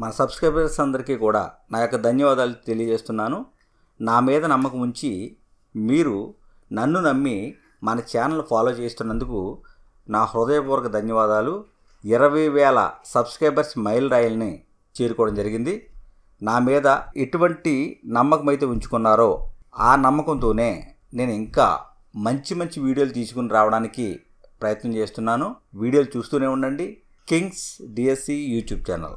మన సబ్స్క్రైబర్స్ అందరికీ కూడా నా యొక్క ధన్యవాదాలు తెలియజేస్తున్నాను. నా మీద నమ్మకం ఉంచి మీరు నన్ను నమ్మి మన ఛానల్ ఫాలో చేస్తున్నందుకు నా హృదయపూర్వక ధన్యవాదాలు. ఇరవై వేల సబ్స్క్రైబర్స్ మైల్ రాయల్ని చేరుకోవడం జరిగింది. నా మీద ఎటువంటి నమ్మకం అయితే ఉంచుకున్నారో ఆ నమ్మకంతోనే నేను ఇంకా మంచి మంచి వీడియోలు తీసుకుని రావడానికి ప్రయత్నం చేస్తున్నాను. వీడియోలు చూస్తూనే ఉండండి. Kings DSC YouTube channel.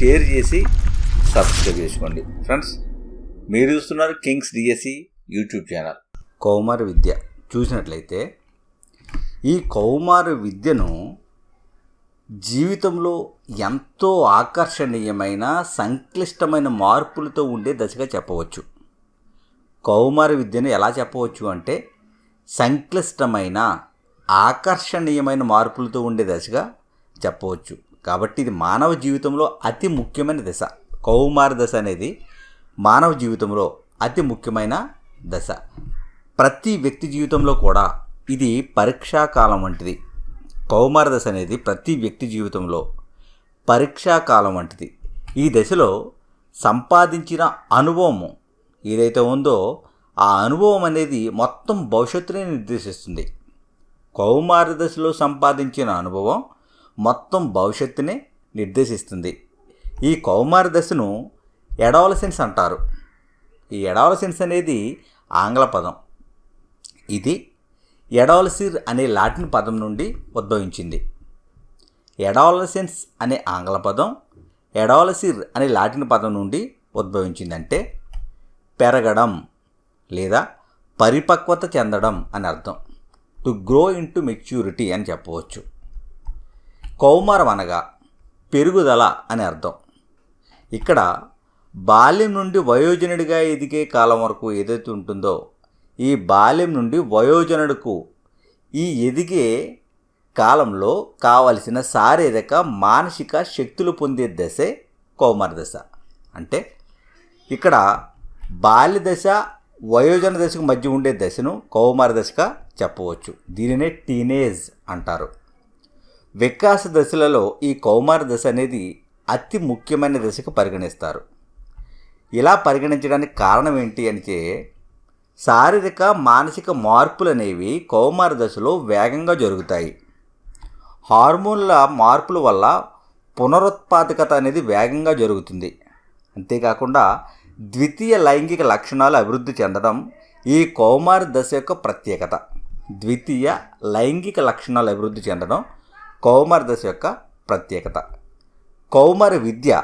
Share చేసి సబ్స్క్రైబ్ చేసుకోండి. ఫ్రెండ్స్ మీరు చూస్తున్నారు కింగ్స్ డిఎస్సి యూట్యూబ్ ఛానల్. కౌమార విద్య. చూసినట్లయితే ఈ కౌమార విద్యను జీవితంలో ఎంతో ఆకర్షణీయమైన సంక్లిష్టమైన మార్పులతో ఉండే దశగా చెప్పవచ్చు. కౌమార విద్యను ఎలా చెప్పవచ్చు అంటే సంక్లిష్టమైన ఆకర్షణీయమైన మార్పులతో ఉండే దశగా చెప్పవచ్చు. కాబట్టి ఇది మానవ జీవితంలో అతి ముఖ్యమైన దశ. కౌమార దశ అనేది మానవ జీవితంలో అతి ముఖ్యమైన దశ. ప్రతి వ్యక్తి జీవితంలో కూడా ఇది పరీక్షా కాలం వంటిది. కౌమార దశ అనేది ప్రతి వ్యక్తి జీవితంలో పరీక్షా కాలం వంటిది. ఈ దశలో సంపాదించిన అనుభవము ఏదైతే ఉందో ఆ అనుభవం అనేది మొత్తం భవిష్యత్తుని నిర్దేశిస్తుంది. కౌమార దశలో సంపాదించిన అనుభవం మొత్తం భవిష్యత్తునే నిర్దేశిస్తుంది. ఈ కౌమార దశను ఎడాలసెన్స్ అంటారు. ఈ ఎడాలసెన్స్ అనేది ఆంగ్ల పదం. ఇది ఎడాలసిర్ అనే లాటిన్ పదం నుండి ఉద్భవించింది. ఎడాలసెన్స్ అనే ఆంగ్ల పదం ఎడాలసిర్ అనే లాటిన్ పదం నుండి ఉద్భవించిందంటే పెరగడం లేదా పరిపక్వత చెందడం అని అర్థం. To grow into maturity అని చెప్పవచ్చు. కౌమారం అనగా పెరుగుదల అని అర్థం. ఇక్కడ బాల్యం నుండి వయోజనుడిగా ఎదిగే కాలం వరకు ఏదైతే ఉంటుందో ఈ బాల్యం నుండి వయోజనుడుకు ఈ ఎదిగే కాలంలో కావలసిన శారీరక మానసిక శక్తులు పొందే దశే కౌమార దశ. అంటే ఇక్కడ బాల్య దశ వయోజన దశకు మధ్య ఉండే దశను కౌమార దశగా చెప్పవచ్చు. దీనినే టీనేజ్ అంటారు. వికాస దశలలో ఈ కౌమార దశ అనేది అతి ముఖ్యమైన దశకు పరిగణిస్తారు. ఇలా పరిగణించడానికి కారణం ఏంటి అంటే శారీరక మానసిక మార్పులు అనేవి కౌమార దశలో వేగంగా జరుగుతాయి. హార్మోన్ల మార్పుల వల్ల పునరుత్పాదకత అనేది వేగంగా జరుగుతుంది. అంతేకాకుండా ద్వితీయ లైంగిక లక్షణాలు అభివృద్ధి చెందడం ఈ కౌమార దశ యొక్క ప్రత్యేకత. ద్వితీయ లైంగిక లక్షణాలు అభివృద్ధి చెందడం కౌమార దశ యొక్క ప్రత్యేకత. కౌమార విద్య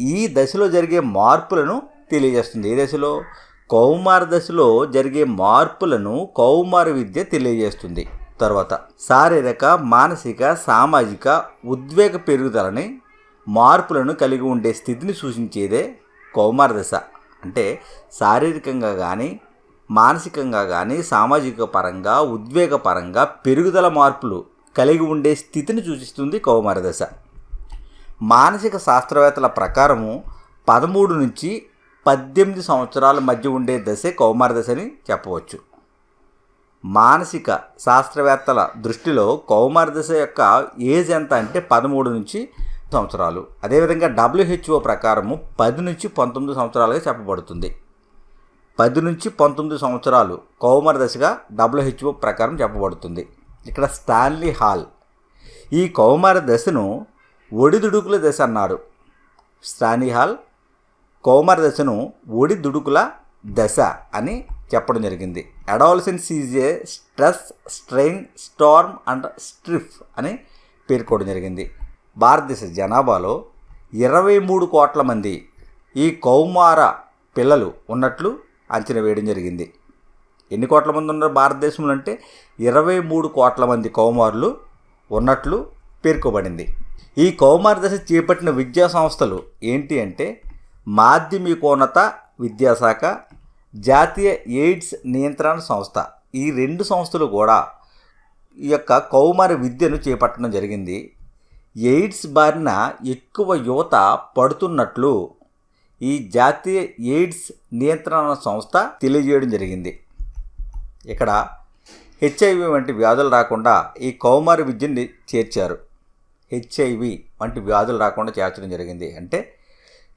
ఈ దశలో జరిగే మార్పులను తెలియజేస్తుంది. ఏ దశలో? కౌమార దశలో జరిగే మార్పులను కౌమార విద్య తెలియజేస్తుంది. తర్వాత శారీరక మానసిక సామాజిక ఉద్వేగ పెరుగుదలని మార్పులను కలిగి ఉండే స్థితిని సూచించేదే కౌమార దశ అంటే శారీరకంగా కానీ మానసికంగా కానీ సామాజిక పరంగా ఉద్వేగపరంగా పెరుగుదల మార్పులు కలిగి ఉండే స్థితిని సూచిస్తుంది కౌమార దశ మానసిక శాస్త్రవేత్తల ప్రకారము పదమూడు నుంచి పద్దెనిమిది సంవత్సరాల మధ్య ఉండే దశే కౌమార దశ అని చెప్పవచ్చు. మానసిక శాస్త్రవేత్తల దృష్టిలో కౌమార దశ యొక్క ఏజ్ ఎంత అంటే పదమూడు నుంచి సంవత్సరాలు. అదేవిధంగా డబ్ల్యూహెచ్ఓ ప్రకారము పది నుంచి పంతొమ్మిది సంవత్సరాలుగా చెప్పబడుతుంది. పది నుంచి పంతొమ్మిది సంవత్సరాలు కౌమార దశగా డబ్ల్యూహెచ్ఓ ప్రకారం చెప్పబడుతుంది. ఇక్కడ స్టాన్లీ హాల్. ఈ కౌమార దశను ఒడిదుడుకుల దశ అన్నాడు. స్టాన్లీ హాల్ కౌమార దశను ఒడిదుడుకుల దశ అని చెప్పడం జరిగింది. Adolescence is a stress strain storm and strife అని పేర్కోవడం జరిగింది. భారతదేశ జనాభాలో ఇరవై మూడు కోట్ల మంది ఈ కౌమార పిల్లలు ఉన్నట్లు అంచనా వేయడం జరిగింది. ఎన్ని కోట్ల మంది ఉన్నారు భారతదేశంలో అంటే ఇరవై మూడు కోట్ల మంది కౌమారులు ఉన్నట్లు పేర్కొబడింది. ఈ కౌమార దశ చేపట్టిన విద్యా సంస్థలు ఏంటి అంటే మాధ్యమికోన్నత విద్యాశాఖ జాతీయ ఎయిడ్స్ నియంత్రణ సంస్థ. ఈ రెండు సంస్థలు కూడా ఈ యొక్క కౌమార విద్యను చేపట్టడం జరిగింది. ఎయిడ్స్ బారిన ఎక్కువ యువత పడుతున్నట్లు ఈ జాతీయ ఎయిడ్స్ నియంత్రణ సంస్థ తెలియజేయడం జరిగింది. ఇక్కడ హెచ్ఐవి వంటి వ్యాధులు రాకుండా ఈ కౌమారి విద్యని చేర్చారు. హెచ్ఐవి వంటి వ్యాధులు రాకుండా చేర్చడం జరిగింది అంటే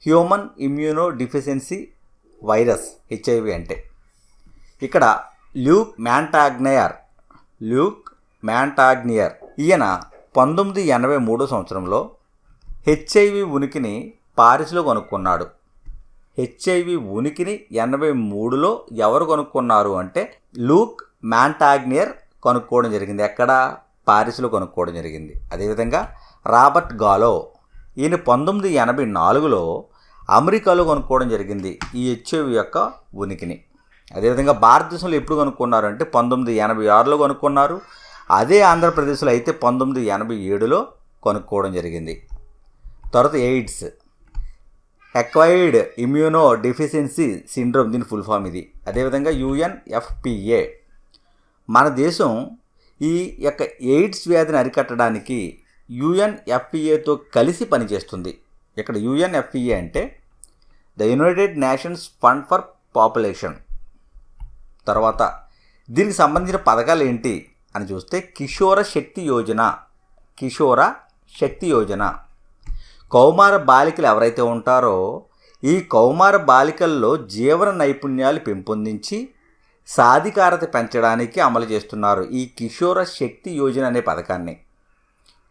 human immunodeficiency virus HIV అంటే. ఇక్కడ ల్యూక్ మ్యాంటాగ్నయర్ ల్యూక్ మ్యాంటాగ్నియర్ ఈయన పంతొమ్మిది ఎనభై మూడో సంవత్సరంలో హెచ్ఐవి ఉనికిని పారిస్లో కనుక్కున్నాడు. హెచ్ఐవి ఉనికిని ఎనభై మూడులో ఎవరు కనుక్కున్నారు అంటే లూక్ మ్యాంటాగ్నియర్ కనుక్కోవడం జరిగింది. ఎక్కడ? పారిస్లో కనుక్కోవడం జరిగింది. అదేవిధంగా రాబర్ట్ గాలో ఈయన పంతొమ్మిది ఎనభై నాలుగులో అమెరికాలో కనుక్కోవడం జరిగింది ఈ హెచ్ఐవి యొక్క ఉనికిని. అదేవిధంగా భారతదేశంలో ఎప్పుడు కనుక్కున్నారు అంటే పంతొమ్మిది ఎనభై ఆరులో కనుక్కున్నారు. అదే ఆంధ్రప్రదేశ్లో అయితే పంతొమ్మిది ఎనభై ఏడులో కనుక్కోవడం జరిగింది. తర్వాత AIDS. Acquired immunodeficiency syndrome దీని ఫుల్ ఫామ్ ఇది. అదేవిధంగా యుఎన్ఎఫ్పిఏ మన దేశం ఈ యొక్క ఎయిడ్స్ వ్యాధిని అరికట్టడానికి యుఎన్ఎఫ్పిఏతో కలిసి పనిచేస్తుంది. ఇక్కడ యుఎన్ఎఫ్పిఏ అంటే the United Nations fund for population. తర్వాత దీనికి సంబంధించిన పథకాలు ఏంటి అని చూస్తే కిషోర శక్తి యోజన. కిషోర శక్తి యోజన. కౌమార బాలికలు ఎవరైతే ఉంటారో ఈ కౌమార బాలికల్లో జీవన నైపుణ్యాలు పెంపొందించి సాధికారత పెంచడానికి అమలు చేస్తున్నారు ఈ కిషోర శక్తి యోజన అనే పథకాన్ని.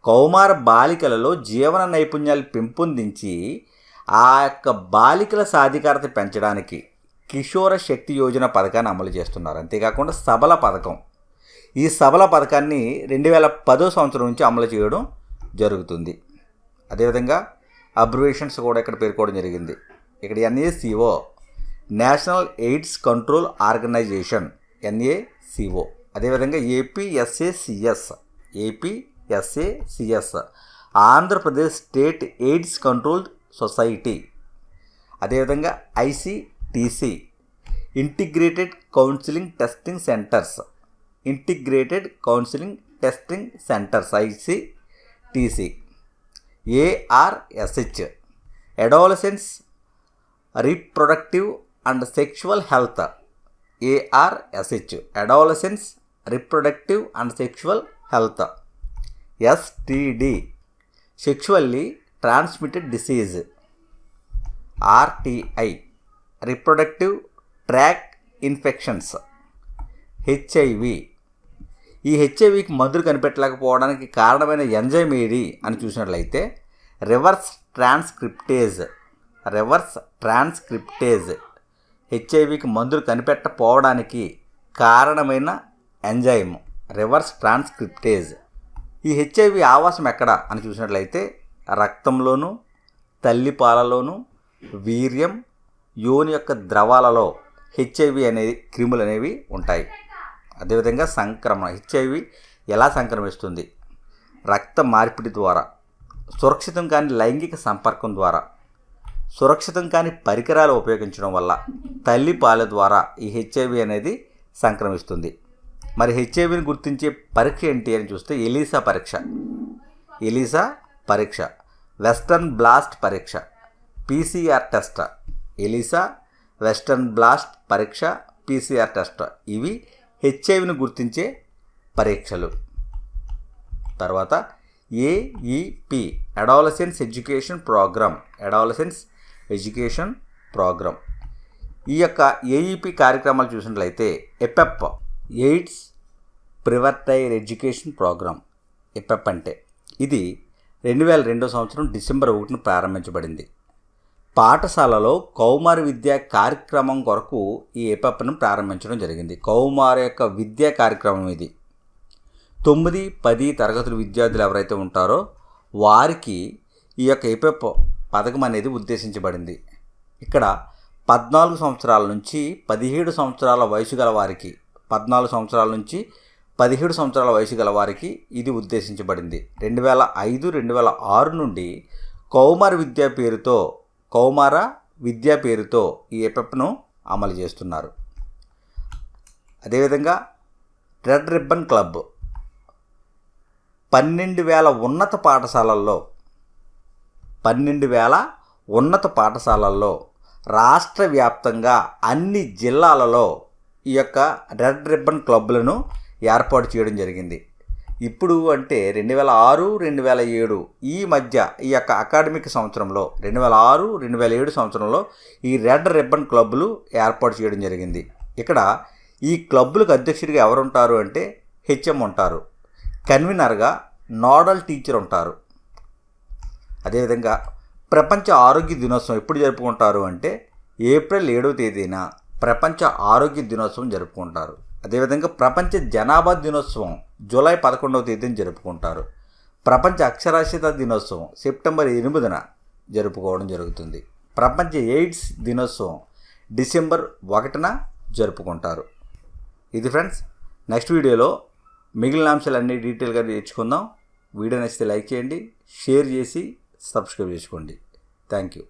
కౌమార బాలికలలో జీవన నైపుణ్యాలు పెంపొందించి ఆ యొక్క బాలికల సాధికారత పెంచడానికి కిషోర శక్తి యోజన పథకాన్ని అమలు చేస్తున్నారు. అంతేకాకుండా సబల పథకం. ఈ సబల పథకాన్ని రెండు వేల పదో సంవత్సరం నుంచి అమలు చేయడం జరుగుతుంది. అదేవిధంగా అబ్రివేషన్స్ కూడా ఇక్కడ పేర్కోవడం జరిగింది. ఇక్కడ NACO national AIDS control organisation NACO అదేవిధంగా APSACS APSACS Andhra Pradesh state AIDS control society అదేవిధంగా ICTC integrated counselling testing centres integrated counselling testing centres ICTC A R S H adolescence reproductive and sexual health A R S H adolescence reproductive and sexual health S T D sexually transmitted disease R T I reproductive tract infections H I V ఈ హెచ్ఐవికి మందులు కనిపెట్టలేకపోవడానికి కారణమైన enzyme ఏది అని చూసినట్లయితే reverse transcriptase reverse transcriptase హెచ్ఐవికి మందులు కనిపెట్టపోవడానికి కారణమైన ఎంజైమ్ రివర్స్ ట్రాన్స్క్రిప్టేజ్. ఈ హెచ్ఐవి ఆవాసం ఎక్కడ అని చూసినట్లయితే రక్తంలోను తల్లిపాలలోను వీర్యం యోని యొక్క ద్రవాలలో హెచ్ఐవి అనేది క్రిములు అనేవి ఉంటాయి. అదేవిధంగా సంక్రమణ హెచ్ఐవి ఎలా సంక్రమిస్తుంది? రక్త మార్పిడి ద్వారా సురక్షితం కాని లైంగిక సంపర్కం ద్వారా సురక్షితం కాని పరికరాలు ఉపయోగించడం వల్ల తల్లి పాల ద్వారా ఈ హెచ్ఐవి అనేది సంక్రమిస్తుంది. మరి హెచ్ఐవిని గుర్తించే పరీక్ష ఏంటి అని చూస్తే ఎలీసా పరీక్ష. ఎలీసా పరీక్ష. వెస్టర్న్ బ్లాస్ట్ పరీక్ష. PCR test ELISA western blast పరీక్ష పీసీఆర్ టెస్ట్ ఇవి హెచ్ఐవిని గుర్తించే పరీక్షలు. తర్వాత AEP adolescence education programme adolescence education programme ఈ యొక్క ఏఈపి కార్యక్రమాలు చూసినట్లయితే ఎపెప్ ఎయిడ్స్ ప్రివర్టైర్ ఎడ్యుకేషన్ ప్రోగ్రామ్ ఎపెప్ అంటే. ఇది రెండు వేల రెండో సంవత్సరం డిసెంబర్ ఒకటిన ప్రారంభించబడింది. పాఠశాలలో కౌమార విద్యా కార్యక్రమం కొరకు ఈ ఏపప్ను ప్రారంభించడం జరిగింది. కౌమార యొక్క విద్యా కార్యక్రమం ఇది. తొమ్మిది పది తరగతుల విద్యార్థులు ఎవరైతే ఉంటారో వారికి ఈ యొక్క ఏపప్ పథకం అనేది ఉద్దేశించబడింది. ఇక్కడ పద్నాలుగు సంవత్సరాల నుంచి పదిహేడు సంవత్సరాల వయసు గల వారికి పద్నాలుగు సంవత్సరాల నుంచి పదిహేడు సంవత్సరాల వయసు గల వారికి ఇది ఉద్దేశించబడింది. రెండు వేల ఐదు రెండు వేల ఆరు నుండి కౌమార విద్యా పేరుతో కౌమార విద్యా పేరుతో ఈ ఎపెప్ను అమలు చేస్తున్నారు. అదేవిధంగా రెడ్ రిబ్బన్ క్లబ్ పన్నెండు వేల ఉన్నత పాఠశాలల్లో పన్నెండు వేల ఉన్నత పాఠశాలల్లో రాష్ట్ర వ్యాప్తంగా అన్ని జిల్లాలలో ఈ యొక్క రెడ్ రిబ్బన్ క్లబ్లను ఏర్పాటు చేయడం జరిగింది. ఇప్పుడు అంటే రెండు వేల ఆరు రెండు వేల ఏడు ఈ మధ్య ఈ యొక్క అకాడమిక్ సంవత్సరంలో రెండు వేల ఆరు రెండు వేల ఏడు సంవత్సరంలో ఈ రెడ్ రిబ్బన్ క్లబ్లు ఏర్పాటు చేయడం జరిగింది. ఇక్కడ ఈ క్లబ్బులకు అధ్యక్షుడిగా ఎవరు ఉంటారు అంటే హెచ్ఎం ఉంటారు. కన్వీనర్గా నోడల్ టీచర్ ఉంటారు. అదేవిధంగా ప్రపంచ ఆరోగ్య దినోత్సవం ఎప్పుడు జరుపుకుంటారు అంటే ఏప్రిల్ ఏడవ తేదీన ప్రపంచ ఆరోగ్య దినోత్సవం జరుపుకుంటారు. అదేవిధంగా ప్రపంచ జనాభా దినోత్సవం జూలై పదకొండవ తేదీన జరుపుకుంటారు. ప్రపంచ అక్షరాస్యత దినోత్సవం సెప్టెంబర్ ఎనిమిదిన జరుపుకోవడం జరుగుతుంది. ప్రపంచ ఎయిడ్స్ దినోత్సవం డిసెంబర్ ఒకటిన జరుపుకుంటారు. ఇది ఫ్రెండ్స్ నెక్స్ట్ వీడియోలో మిగిలిన అంశాలన్నీ డీటెయిల్గా నేర్చుకుందాం. వీడియో నచ్చితే లైక్ చేయండి షేర్ చేసి సబ్స్క్రైబ్ చేసుకోండి. Thank you.